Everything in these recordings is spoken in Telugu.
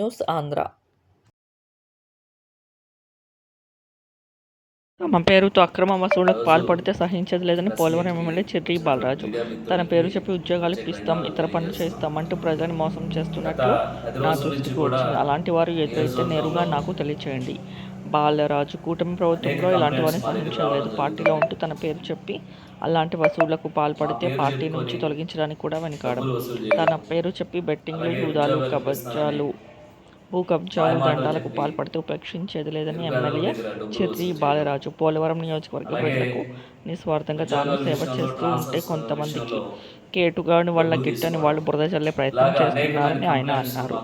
న్యూస్ ఆంధ్ర తమ పేరుతో అక్రమ వసూళ్ళకు పాల్పడితే సహించేది లేదని పోలవరం ఎమ్మెల్యే చెర్రీ బాలరాజు. తన పేరు చెప్పి ఉద్యోగాలు ఇప్పిస్తాం ఇతర పనులు చేస్తాం అంటూ ప్రజలను మోసం చేస్తున్నట్లు నా దృష్టికి వచ్చింది. అలాంటి వారు ఎదురైతే నేరుగా నాకు తెలియచేయండి. బాలరాజు కూటమి ప్రభుత్వంలో ఇలాంటి వారిని సహించలేదు. పార్టీలో ఉంటూ తన పేరు చెప్పి అలాంటి వసూళ్ళకు పాల్పడితే పార్టీ నుంచి తొలగించడానికి కూడా వెనుకాడం తన పేరు చెప్పి బెట్టింగ్లు హూదాలు కబజాలు భూ కబ్జాలు దండాలకు పాల్పడితే ఉపేక్షించేది లేదని ఎమ్మెల్యే చిర్రి బాలరాజు పోలవరం నియోజకవర్గ ప్రజలకు నిస్వార్థంగా తాను సేవ చేస్తూ ఉంటే కొంతమందికి కేటుగాని వాళ్ళ గిట్టని వాళ్ళు బురద చల్లే ప్రయత్నం చేస్తున్నారని ఆయన అన్నారు.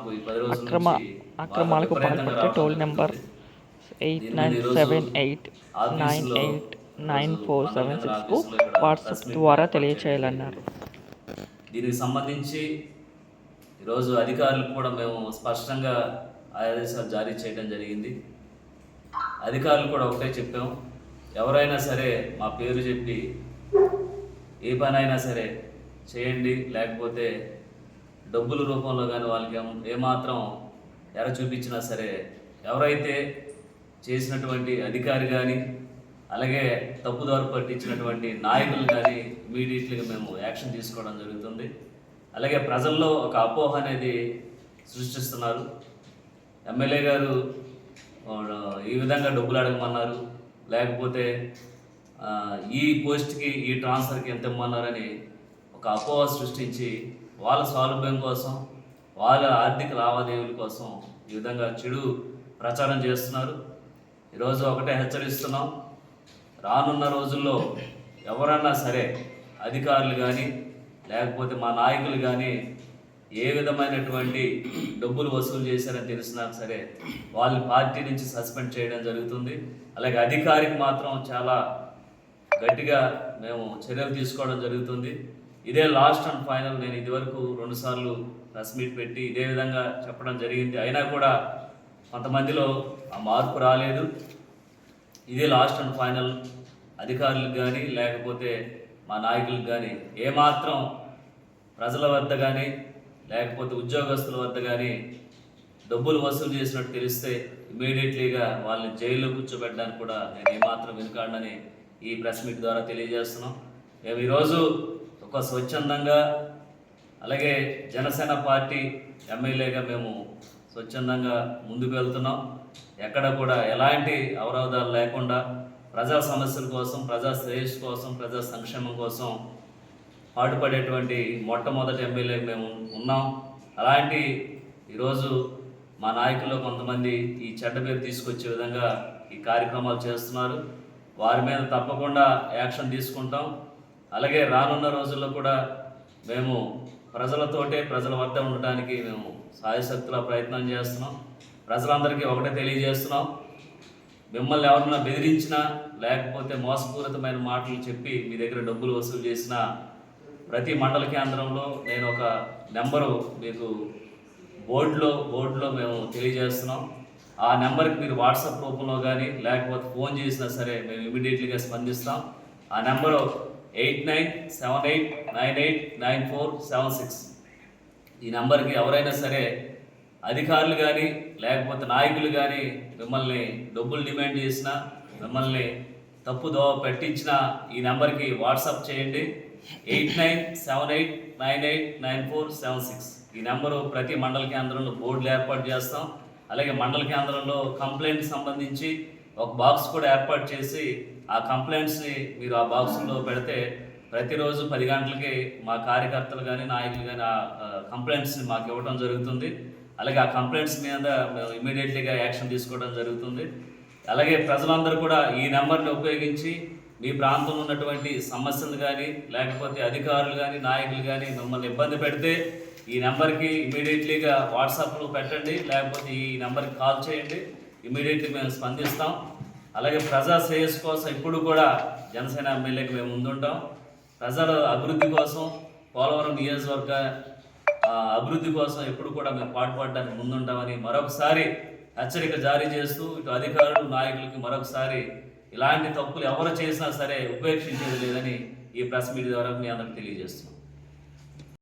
అక్రమ అక్రమాలకు పాల్పడితే toll number eight nine seven eight nine eight nine four seven సిక్స్కు WhatsApp ద్వారా తెలియచేయాలన్నారు. దీనికి సంబంధించి ఈరోజు అధికారులకు కూడా మేము స్పష్టంగా ఆదేశాలు జారీ చేయడం జరిగింది. అధికారులు కూడా ఒకటే చెప్పాం ఎవరైనా సరే మా పేరు చెప్పి ఏ పని అయినా సరే చేయండి. లేకపోతే డబ్బుల రూపంలో కానీ వాళ్ళకి ఏమాత్రం ఎర చూపించినా సరే ఎవరైతే చేసినటువంటి అధికారి కానీ అలాగే తప్పుదారు పట్టించినటువంటి నాయకులు కానీ ఇమీడియట్లీగా మేము యాక్షన్ తీసుకోవడం జరుగుతుంది. అలాగే ప్రజల్లో ఒక అపోహ అనేది సృష్టిస్తున్నారు. ఎమ్మెల్యే గారు ఈ విధంగా డబ్బులు అడగమన్నారు. లేకపోతే ఈ పోస్ట్కి ఈ ట్రాన్స్ఫర్కి ఎంత ఇమ్మన్నారని ఒక అపోహ సృష్టించి వాళ్ళ సౌలభ్యం కోసం వాళ్ళ ఆర్థిక లావాదేవీల కోసం ఈ విధంగా చెడు ప్రచారం చేస్తున్నారు. ఈరోజు ఒకటే హెచ్చరిస్తున్నాం. రానున్న రోజుల్లో ఎవరన్నా సరే అధికారులు కానీ లేకపోతే మా నాయకులు కానీ ఏ విధమైనటువంటి డబ్బులు వసూలు చేశారని తెలిసినా సరే వాళ్ళని పార్టీ నుంచి సస్పెండ్ చేయడం జరుగుతుంది. అలాగే అధికారికి మాత్రం చాలా గట్టిగా మేము చర్యలు తీసుకోవడం జరుగుతుంది. ఇదే లాస్ట్ అండ్ ఫైనల్ నేను ఇదివరకు రెండుసార్లు ప్రెస్ మీట్ పెట్టి ఇదే విధంగా చెప్పడం జరిగింది. అయినా కూడా కొంతమందిలో ఆ మార్పు రాలేదు. ఇదే లాస్ట్ అండ్ ఫైనల్ అధికారులకు కానీ లేకపోతే మా నాయకులకు కానీ ఏమాత్రం ప్రజల వద్ద కానీ లేకపోతే ఉద్యోగస్తుల వద్ద కానీ డబ్బులు వసూలు చేసినట్టు తెలిస్తే ఇమీడియట్లీగా వాళ్ళని జైల్లో కూర్చోబెట్టడానికి కూడా నేను ఏమాత్రం వెనుకాడనని ఈ ప్రెస్ మీట్ ద్వారా తెలియజేస్తున్నాం. మేము ఈరోజు ఒక స్వచ్ఛందంగా అలాగే జనసేన పార్టీ ఎమ్మెల్యేగా మేము స్వచ్ఛందంగా ముందుకు వెళ్తున్నాం. ఎక్కడ కూడా ఎలాంటి అవరోధాలు లేకుండా ప్రజా సమస్యల కోసం ప్రజా శ్రేయస్సు కోసం ప్రజా సంక్షేమం కోసం పాటుపడేటువంటి మొట్టమొదటి ఎమ్మెల్యే మేము ఉన్నాం. అలాంటి ఈరోజు మా నాయకుల్లో కొంతమంది ఈ చెడ్డ పేరు తీసుకొచ్చే విధంగా ఈ కార్యక్రమాలు చేస్తున్నారు. వారి మీద తప్పకుండా యాక్షన్ తీసుకుంటాం. అలాగే రానున్న రోజుల్లో కూడా మేము ప్రజలతోటే ప్రజల వద్ద ఉండటానికి మేము సాయశక్తుల ప్రయత్నం చేస్తున్నాం. ప్రజలందరికీ ఒకటే తెలియజేస్తున్నాం. మిమ్మల్ని ఎవరన్నా బెదిరించినా లేకపోతే మోసపూరితమైన మాటలు చెప్పి మీ దగ్గర డబ్బులు వసూలు చేసినా ప్రతి మండల కేంద్రంలో నేను ఒక నెంబరు మీకు బోర్డులో బోర్డులో మేము తెలియజేస్తున్నాం. ఆ నెంబర్కి మీరు వాట్సాప్ రూపంలో కానీ లేకపోతే ఫోన్ చేసినా సరే మేము ఇమీడియట్లీగా స్పందిస్తాం. ఆ number eight nine seven eight nine eight nine four seven six. ఈ నెంబర్కి ఎవరైనా సరే అధికారులు కానీ లేకపోతే నాయకులు కానీ మిమ్మల్ని డబ్బులు డిమాండ్ చేసినా మిమ్మల్ని తప్పు దోవ పెట్టించిన ఈ నెంబర్కి వాట్సాప్ చేయండి. Eight nine seven eight nine eight nine four seven six. ఈ నెంబరు ప్రతి మండల కేంద్రంలో బోర్డులు ఏర్పాటు చేస్తాం. అలాగే మండల కేంద్రంలో కంప్లైంట్ సంబంధించి ఒక బాక్స్ కూడా ఏర్పాటు చేసి ఆ కంప్లైంట్స్ని మీరు ఆ బాక్స్లో పెడితే ప్రతిరోజు పది గంటలకి మా కార్యకర్తలు కానీ నాయకులు కానీ ఆ కంప్లైంట్స్ని మాకు ఇవ్వడం జరుగుతుంది. అలాగే ఆ కంప్లైంట్స్ మీద మేము ఇమీడియట్లీగా యాక్షన్ తీసుకోవడం జరుగుతుంది. అలాగే ప్రజలందరూ కూడా ఈ నెంబర్ని ఉపయోగించి మీ ప్రాంతంలో ఉన్నటువంటి సమస్యలు కానీ లేకపోతే అధికారులు కానీ నాయకులు కానీ మిమ్మల్ని ఇబ్బంది పెడితే ఈ నెంబర్కి ఇమీడియట్లీగా వాట్సాప్లో పెట్టండి లేకపోతే ఈ నెంబర్కి కాల్ చేయండి. ఇమీడియట్లీ మేము స్పందిస్తాం. అలాగే ప్రజా శ్రేయస్సు కోసం ఇప్పుడు కూడా జనసేన ఎమ్మెల్యేకి మేము ముందుంటాం. ప్రజల అభివృద్ధి కోసం పోలవరం నియోజకవర్గ అభివృద్ధి కోసం ఎప్పుడు కూడా మేము పాటుపడడానికి ముందుంటామని మరొకసారి హెచ్చరిక జారీ చేస్తూ ఇటు అధికారులు నాయకులకి మరొకసారి ఇలాంటి తప్పులు ఎవరు చేసినా సరే ఉపేక్షించేది లేదని ఈ ప్రెస్ మీట్ ద్వారా మీ అందరికి తెలియజేస్తున్నాం.